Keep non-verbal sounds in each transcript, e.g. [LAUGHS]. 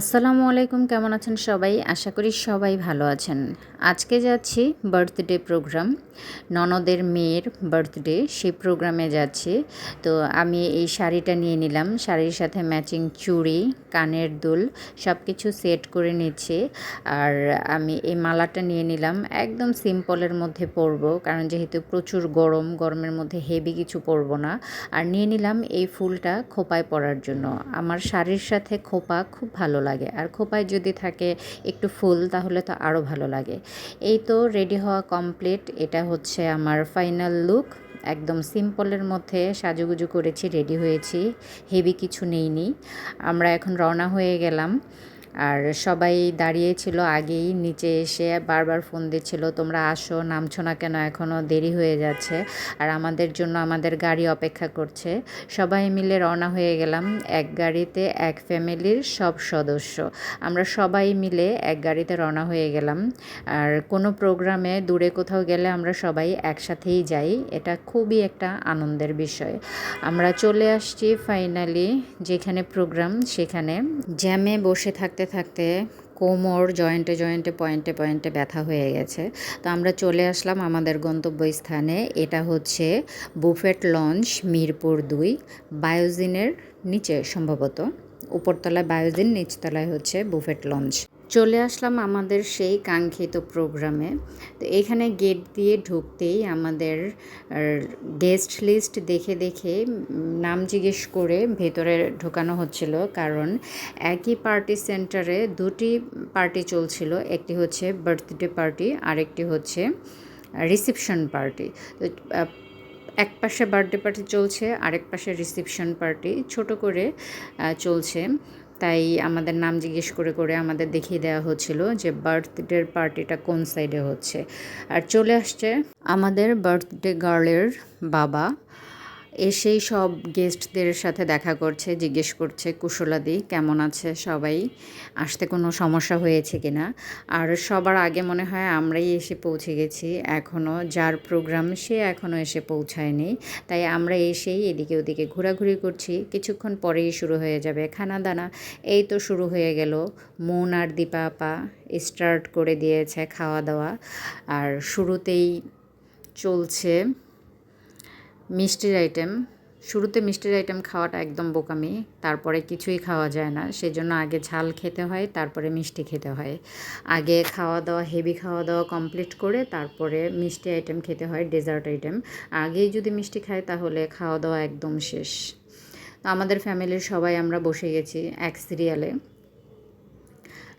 আসসালামু আলাইকুম, কেমন আছেন সবাই? আশা করি সবাই ভালো আছেন। আজকে যাচ্ছি বার্থডে প্রোগ্রাম। ননদের মেয়ের বার্থডে, সেই প্রোগ্রামে যাচ্ছি। তো আমি এই শাড়িটা নিয়ে নিলাম। শাড়ির সাথে ম্যাচিং চুড়ি, কানের দুল সব কিছু সেট করে নিচ্ছি। আর আমি এই মালাটা নিয়ে নিলাম। একদম সিম্পলের মধ্যে পরবো, কারণ যেহেতু প্রচুর গরম, গরমের মধ্যে হেভি কিছু পরবো না। আর নিয়ে নিলাম এই ফুলটা খোপায় পরার জন্য। আমার শাড়ির সাথে খোপা খুব ভালো লাগে। আর খোপায় যদি থাকে একটু ফুল, তাহলে তো আরও ভালো লাগে। এই তো রেডি হওয়া কমপ্লিট এটা হচ্ছে আমার ফাইনাল লুক একদম সিম্পলের মধ্যে সাজুগুজু করেছি রেডি হয়েছি। হেভি কিছু নেইনি। আমরা এখন রওনা হয়ে গেলাম। আর সবাই দাঁড়িয়েছিল আগেই, নিচে এসে বারবার ফোন দিচ্ছিল, তোমরা আসো, নামছো না কেন? এখনও দেরি হয়ে যাচ্ছে। আর আমাদের জন্য আমাদের গাড়ি অপেক্ষা করছে। সবাই মিলে রওনা হয়ে গেলাম এক গাড়িতে, এক ফ্যামিলির সব সদস্য। আমরা সবাই মিলে এক গাড়িতে রওনা হয়ে গেলাম। আর কোনো প্রোগ্রামে দূরে কোথাও গেলে আমরা সবাই একসাথেই যাই। এটা খুবই একটা আনন্দের বিষয়। আমরা চলে আসছি ফাইনালি যেখানে প্রোগ্রাম, সেখানে জ্যামে বসে থাকতে থাকতে কোমর জয়েন্টে জয়েন্টে পয়েন্টে পয়েন্টে ব্যথা হয়ে গেছে। তো আমরা চলে আসলাম আমাদের গন্তব্যস্থানে। এটা হচ্ছে বুফেট লঞ্চ, মিরপুর দুই, বায়োজিনের নিচে সম্ভবত। উপরতলায় বায়োজিন, নিচতলায় হচ্ছে বুফেট লঞ্চ। চলে আসলাম আমাদের সেই কাঙ্ক্ষিত প্রোগ্রামে। তো এখানে গেট দিয়ে ঢুকতেই আমাদের গেস্ট লিস্ট দেখে দেখে নাম জিজ্ঞেস করে ভেতরে ঢোকানো হচ্ছিল। কারণ একই পার্টি সেন্টারে দুটি পার্টি চলছিল। একটি হচ্ছে বার্থডে পার্টি আরেকটি হচ্ছে রিসেপশন পার্টি তো এক পাশে বার্থডে পার্টি চলছে, আরেক পাশে রিসেপশন পার্টি ছোট করে চলছে। তাই আমাদের নাম জিজ্ঞেস করে করে আমাদের দেখিয়ে দেওয়া হচ্ছিল যে বার্থডের পার্টিটা কোন সাইডে হচ্ছে। আর চলে আসছে আমাদের বার্থডে গার্লের বাবা। এসেই সব গেস্টদের সাথে দেখা করছে, জিজ্ঞেস করছে, কুশলাদি, কেমন আছে সবাই? আসতে কোনো সমস্যা হয়েছে কি না আর সবার আগে মনে হয় আমরাই এসে পৌঁছে গেছি। এখনও যার প্রোগ্রাম সে এখনও এসে পৌঁছায়নি। তাই আমরা এসেই এদিকে ওদিকে ঘোরাঘুরি করছি। কিছুক্ষণ পরেই শুরু হয়ে যাবে খানা দানা এই তো শুরু হয়ে গেল। মন আর দীপা আপা স্টার্ট করে দিয়েছে খাওয়া দাওয়া আর শুরুতেই চলছে মিষ্টির আইটেম শুরুতে মিষ্টির আইটেম খাওয়াটা একদম বোকামি, তারপরে কিছুই খাওয়া যায় না। সেজন্য আগে ঝাল খেতে হয়, তারপরে মিষ্টি খেতে হয়। আগে খাওয়া দাওয়া হেভি খাওয়া দাওয়া কমপ্লিট করে তারপরে মিষ্টি আইটেম খেতে হয় ডেজার্ট আইটেম আগেই যদি মিষ্টি খায়, তাহলে খাওয়া দাওয়া একদম শেষ। তো আমাদের ফ্যামিলির সবাই আমরা বসে গেছি এক সিরিয়ালে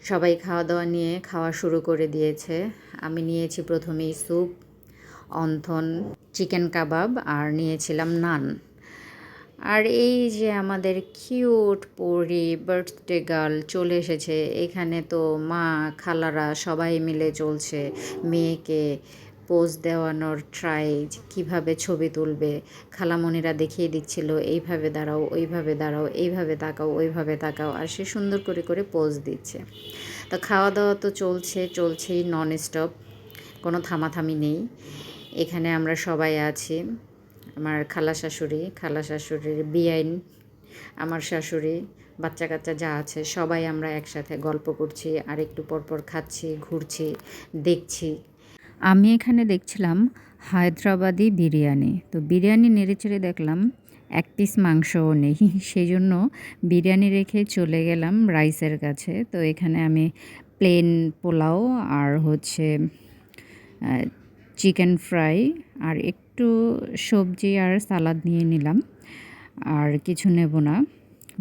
সবাই খাওয়া দাওয়া নিয়ে খাওয়া শুরু করে দিয়েছে। আমি নিয়েছি প্রথমেই স্যুপ অন্থন চিকেন কাবাব আর নিয়েছিলাম নান। আর এই যে আমাদের কিউট পরি বার্থডে গার্ল চলে এসেছে, এখানে তো মা, খালারা সবাই মিলে চলছে মেয়েকে পোজ দেওয়ানোর ট্রাই কীভাবে ছবি তুলবে। খালামণিরা দেখিয়ে দিচ্ছিল, এইভাবে দাঁড়াও, ওইভাবে দাঁড়াও, এইভাবে তাকাও, ওইভাবে তাকাও। আর সে সুন্দর করে করে পোজ দিচ্ছে। তো খাওয়া দাওয়া তো চলছে, চলছেই নন স্টপ কোনো থামাথামি নেই। এখানে আমরা সবাই আছি। আমার খালা শাশুড়ি, খালা শাশুড়ির বিআইন আমার শাশুড়ি, বাচ্চা কাচ্চা যা আছে, সবাই আমরা একসাথে গল্প করছি, আর একটু পরপর খাচ্ছি, ঘুরছি, দেখছি। আমি এখানে দেখছিলাম হায়দ্রাবাদি বিরিয়ানি। তো বিরিয়ানি নেড়েচেড়ে দেখলাম এক পিস মাংসও নেই। [LAUGHS] সেই জন্য বিরিয়ানি রেখে চলে গেলাম রাইসের কাছে। তো এখানে আমি প্লেন পোলাও আর হচ্ছে চিকেন ফ্রাই আর একটু সবজি আর সালাদ নিয়ে নিলাম। আর কিছু নেব না।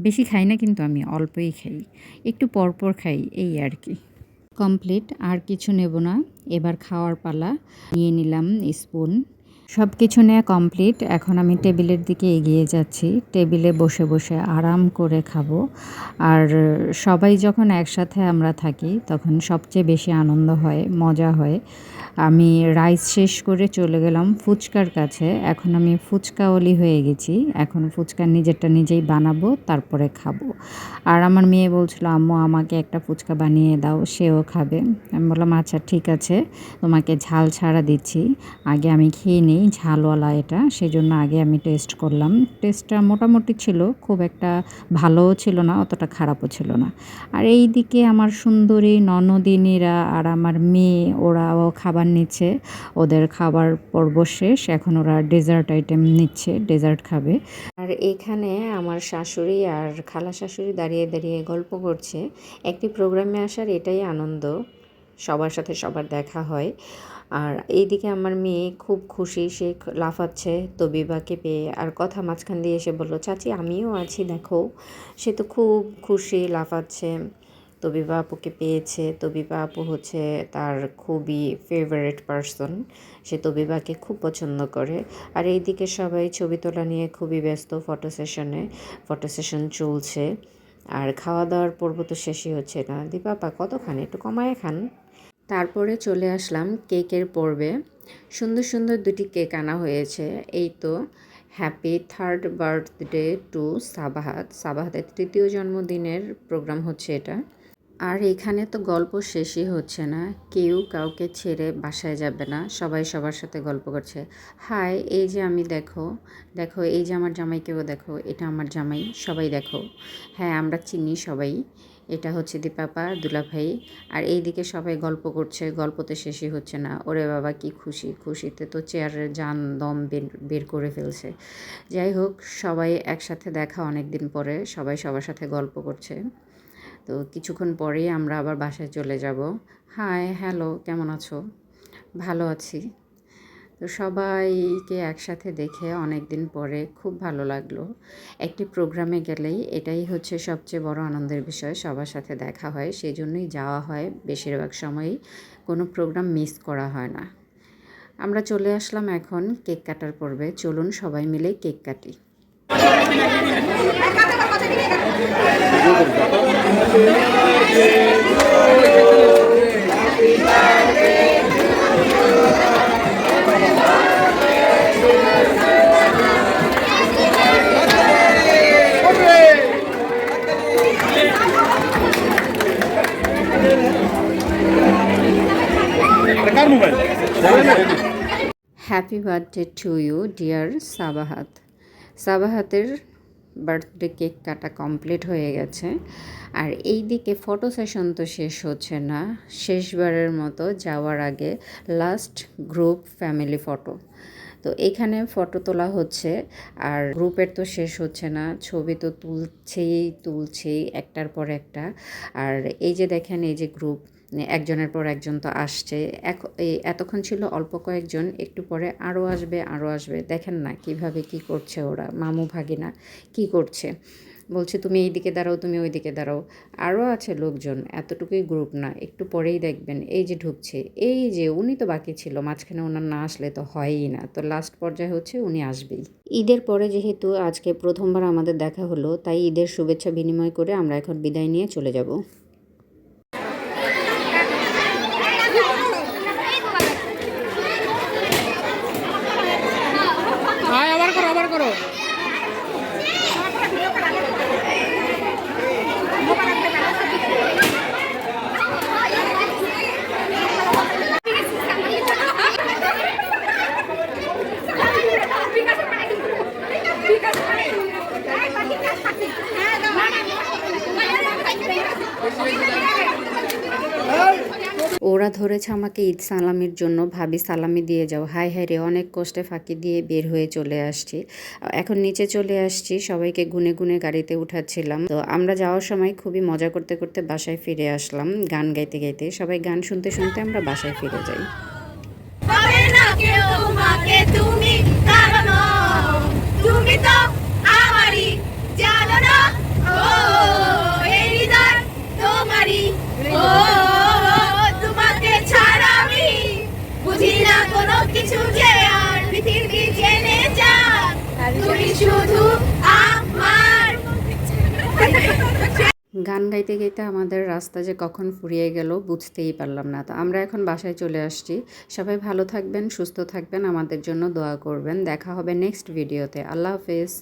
বেশি খাই না কিন্তু আমি, অল্পই খাই। একটু পরপর খাই, এই আর কি। কমপ্লিট, আর কিছু নেব না। এবার খাওয়ার পালা। নিয়ে নিলাম স্পুন। সব কিছু নেওয়া কমপ্লিট। এখন আমি টেবিলের দিকে এগিয়ে যাচ্ছি। টেবিলে বসে বসে আরাম করে খাব। আর সবাই যখন একসাথে আমরা থাকি, তখন সবচেয়ে বেশি আনন্দ হয়, মজা হয়। আমি রাইস শেষ করে চলে গেলাম ফুচকার কাছে। এখন আমি ফুচকাওয়ালি হয়ে গেছি। এখন ফুচকা নিজেরটা নিজেই বানাবো, তারপরে খাব। আর আমার মেয়ে বলছিল, আম্মু, আমাকে একটা ফুচকা বানিয়ে দাও, সেও খাবে। আমি বললাম আচ্ছা ঠিক আছে। তোমাকে ঝাল ছাড়া দিচ্ছি। আগে আমি খেয়ে নিই। নেই ঝালওয়ালা এটা সেই জন্য আগে আমি টেস্ট করলাম। টেস্টটা মোটামুটি ছিল, খুব একটা ভালোও ছিল না, অতটা খারাপও ছিল না। আর এই দিকে আমার সুন্দরী ননদিনীরা আর আমার মেয়ে, ওরাও খাবার নিচ্ছে। ওদের খাবার পর্ব শেষ, এখন ওরা ডেজার্ট আইটেম নিচ্ছে ডেজার্ট খাবে। আর এখানে আমার শাশুড়ি আর খালা শাশুড়ি দাঁড়িয়ে দাঁড়িয়ে গল্প করছে। একটি প্রোগ্রামে আসার এটাই আনন্দ, সবার সাথে সবার দেখা হয়। আর এইদিকে আমার মেয়ে খুব খুশি, সে লাফাচ্ছে তবিবাকে পেয়ে আর কথা মাঝখান দিয়ে এসে বলল, চাচি, আমিও আছি, দেখো। সে তো খুব খুশি, লাফাচ্ছে, তবিবা আপুকে পেয়েছে। তবিবা আপু হচ্ছে তার খুবই ফেভারেট পারসন সে তবিবাকে খুব পছন্দ করে। আর এইদিকে সবাই ছবি তোলা নিয়ে খুবই ব্যস্ত ফটো সেশনে ফটো সেশন চলছে। আর খাওয়া দাওয়ার পর্ব তো শেষই হচ্ছে না। দীপাপা কতখানি? একটু কমায় খান। তারপরে চলে আসলাম কেকের পর্বে। সুন্দর সুন্দর দুটি কেক আনা হয়েছে। এই তো happy third birthday to Sabahat সাবাহাতের তৃতীয় জন্মদিনের প্রোগ্রাম হচ্ছে এটা। আর এখানে তো গল্প শেষই হচ্ছে না। কেউ কাউকে ছেড়ে বাসায় যাবে না। সবাই সবার সাথে গল্প করছে। হাই, এই যে আমি দেখো দেখো, এই যে আমার জামাইকেও দেখো, এটা আমার জামাই, সবাই দেখো। হ্যাঁ আমরা চিনি সবাই। এটা হচ্ছে দীপাপা, দুলাভাই। আর এইদিকে সবাই গল্প করছে, গল্পতে শেষই হচ্ছে না। ওরে বাবা, কি খুশি, খুশিতে তো চেয়ারের যান দম বের করে ফেলছে। যাই হোক, সবাই একসাথে দেখা অনেক দিন পরে, সবাই সবার সাথে গল্প করছে। তো কিছুক্ষণ পরেই আমরা আবার বাসায় চলে যাব। হাই, হ্যালো, কেমন আছো? ভালো আছি। তো সবাইকে একসাথে দেখে অনেক দিন পরে খুব ভালো লাগল। একটি প্রোগ্রামে গেলেই এটাই হচ্ছে সবচেয়ে বড় আনন্দের বিষয়, সবার সাথে দেখা হয় সেই জন্যই যাওয়া হয়। বেশিরভাগ সময়ই কোনো প্রোগ্রাম মিস করা হয় না। আমরা চলে আসলাম এখন কেক কাটার পর্বে। চলুন সবাই মিলে কেক কাটি। কার happy birthday to you dear Sabahat সাবাহাতের birthday cake কাটা কমপ্লিট হয়ে গেছে। আর এই দিকে ফটো সেশন তো শেষ হচ্ছে না। শেষবারের মতো যাওয়ার আগে লাস্ট গ্রুপ ফ্যামিলি ফটো তো এখানে ফটো তোলা হচ্ছে। আর গ্রুপের তো শেষ হচ্ছে না। ছবি তো তুলছেই তুলছেই একটার পর একটা। আর এই যে দেখেন, এই যে গ্রুপ একজনের পর একজন তো আসছে এতক্ষণ ছিল অল্প কয়েকজন, একটু পরে আরও আসবে আরও আসবে। দেখেন না কীভাবে কি করছে ওরা, মামু ভাগিনা কি করছে? বলছে, তুমি এই দিকে দাঁড়াও, তুমি ওই দিকে দাঁড়াও। আরও আছে লোকজন, এতটুকুই গ্রুপ না, একটু পরেই দেখবেন, এই যে ঢুকছে, এই যে উনি তো বাকি ছিল, মাঝখানে ওনার না আসলে তো হয়ই না। তো লাস্ট পর্যায়ে হচ্ছে উনি আসবেই। ঈদের পরে যেহেতু আজকে প্রথমবার আমাদের দেখা হলো, তাই ঈদের শুভেচ্ছা বিনিময় করে আমরা এখন বিদায় নিয়ে চলে যাব আয় আবার করো আবার করো ওরা ধরেছে আমাকে ঈদ সালামির জন্য, ভাবি, সালামি দিয়ে যাও। হাই হাই রে, অনেক কষ্টে ফাঁকি দিয়ে বের হয়ে চলে আসছি। এখন নিচে চলে আসছি। সবাইকে গুনে গুনে গাড়িতে উঠাচ্ছিলাম। তো আমরা যাওয়ার সময় খুবই মজা করতে করতে বাসায় ফিরে আসলাম গান গাইতে গাইতে। সবাই গান শুনতে শুনতে আমরা বাসায় ফিরে যাই। ও আর পৃথিবী জেনে তুমি শুধু আমার। গান গাইতে গাইতে আমাদের রাস্তা যে কখন ফুরিয়ে গেল বুঝতেই পারলাম না। তো আমরা এখন বাসায় চলে আসছি। সবাই ভালো থাকবেন, সুস্থ থাকবেন। আমাদের জন্য দোয়া করবেন। দেখা হবে নেক্সট ভিডিওতে আল্লাহ হাফেজ।